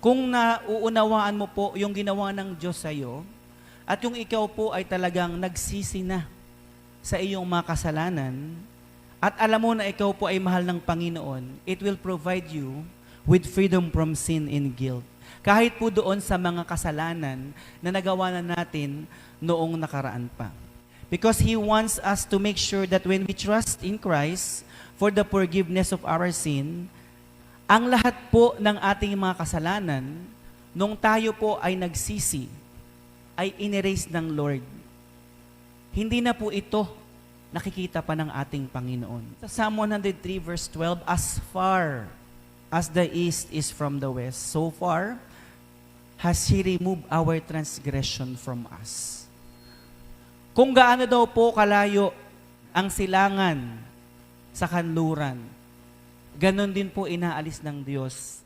Kung nauunawaan mo po yung ginawa ng Diyos sa iyo, at yung ikaw po ay talagang nagsisi na sa iyong mga kasalanan, at alam mo na ikaw po ay mahal ng Panginoon, it will provide you with freedom from sin and guilt. Kahit po doon sa mga kasalanan na nagawa na natin noong nakaraan pa. Because He wants us to make sure that when we trust in Christ for the forgiveness of our sin, ang lahat po ng ating mga kasalanan, nung tayo po ay nagsisi, ay inerase ng Lord. Hindi na po ito nakikita pa ng ating Panginoon. Sa Psalm 103 verse 12, As far as the east is from the west, so far has He removed our transgression from us. Kung gaano daw po kalayo ang silangan sa kanluran, ganon din po inaalis ng Diyos